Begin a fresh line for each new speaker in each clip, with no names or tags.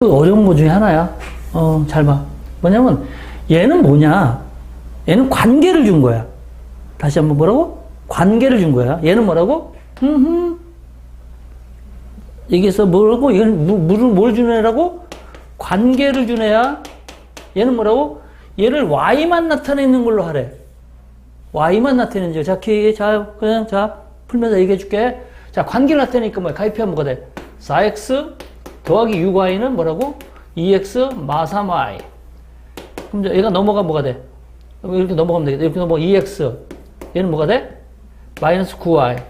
그 어려운 거 중에 하나야. 어, 잘 봐. 뭐냐면, 얘는 뭐냐? 얘는 관계를 준 거야. 다시 한번 뭐라고? 관계를 준 거야. 얘는 뭐라고? 흠흠. 여기서 뭐라고? 얘는 뭐, 뭘, 애라고? 관계를 준 애야. 얘는 뭐라고? 얘를 Y만 나타내는 걸로 하래. Y만 나타내는 줄. 자, 키, 자, 그냥, 자, 풀면서 얘기해 줄게. 자, 관계를 나타내니까 뭐야? 가입하면 뭐가 돼? 4x 더하기 6y는 뭐라고? 2x 마 3y. 그럼 얘가 넘어가 뭐가 돼? 이렇게 넘어가면 되겠다. 이렇게 넘어가 2x. 얘는 뭐가 돼? 마이너스 9y.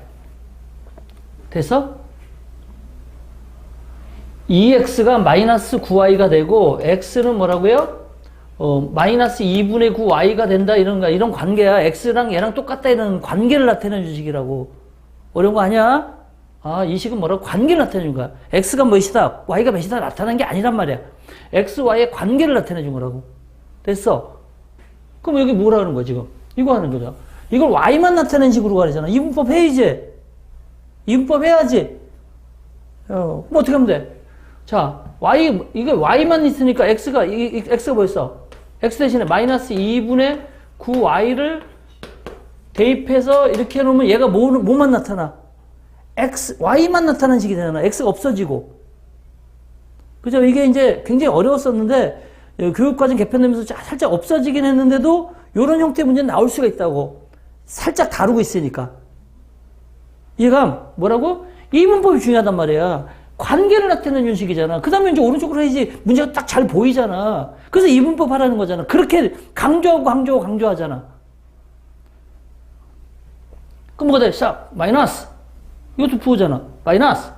됐어? 2x가 마이너스 9y가 되고 x는 뭐라고요? 어, 마이너스 2분의 9y가 된다 이런 거 이런 관계야. x랑 얘랑 똑같다 이런 관계를 나타내는 주식이라고. 어려운 거 아니야? 아, 이 식은 뭐라고? 관계를 나타내는 거야. x가 몇이다, y가 몇이다 나타난 게 아니란 말이야. x, y의 관계를 나타내준 거라고. 됐어? 그럼 여기 뭐라 하는 거야, 지금? 이거 하는 거죠. 이걸 y만 나타낸 식으로 가르잖아. 이분법 해야지. 이분법 해야지. 어, 뭐 어떻게 하면 돼? 자, y, 이게 y만 있으니까 x가, 이, 이, x가 뭐였어? x 대신에 마이너스 2분의 9y를 대입해서 이렇게 해놓으면 얘가 뭐, 뭐만 나타나? X, y만 나타나는 식이 되잖아. x가 없어지고. 그죠? 이게 이제 굉장히 어려웠었는데, 예, 교육과정 개편되면서 자- 살짝 없어지긴 했는데도, 이런 형태의 문제는 나올 수가 있다고. 살짝 다루고 있으니까. 이해감? 뭐라고? 이 문법이 중요하단 말이야. 관계를 나타내는 식이잖아. 그 다음에 이제 오른쪽으로 해야지 문제가 딱 잘 보이잖아. 그래서 이 문법 하라는 거잖아. 그렇게 강조하고 강조하고 강조하잖아. 그럼 뭐가 돼? 샵, 마이너스. 이것도 부호잖아. 마이너스.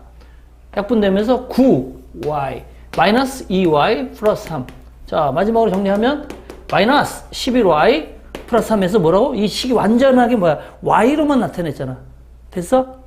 약분되면서 9y. 마이너스 2y 플러스 3. 자, 마지막으로 정리하면 마이너스 11y 플러스 3에서 뭐라고? 이 식이 완전하게 뭐야? y로만 나타냈잖아. 됐어?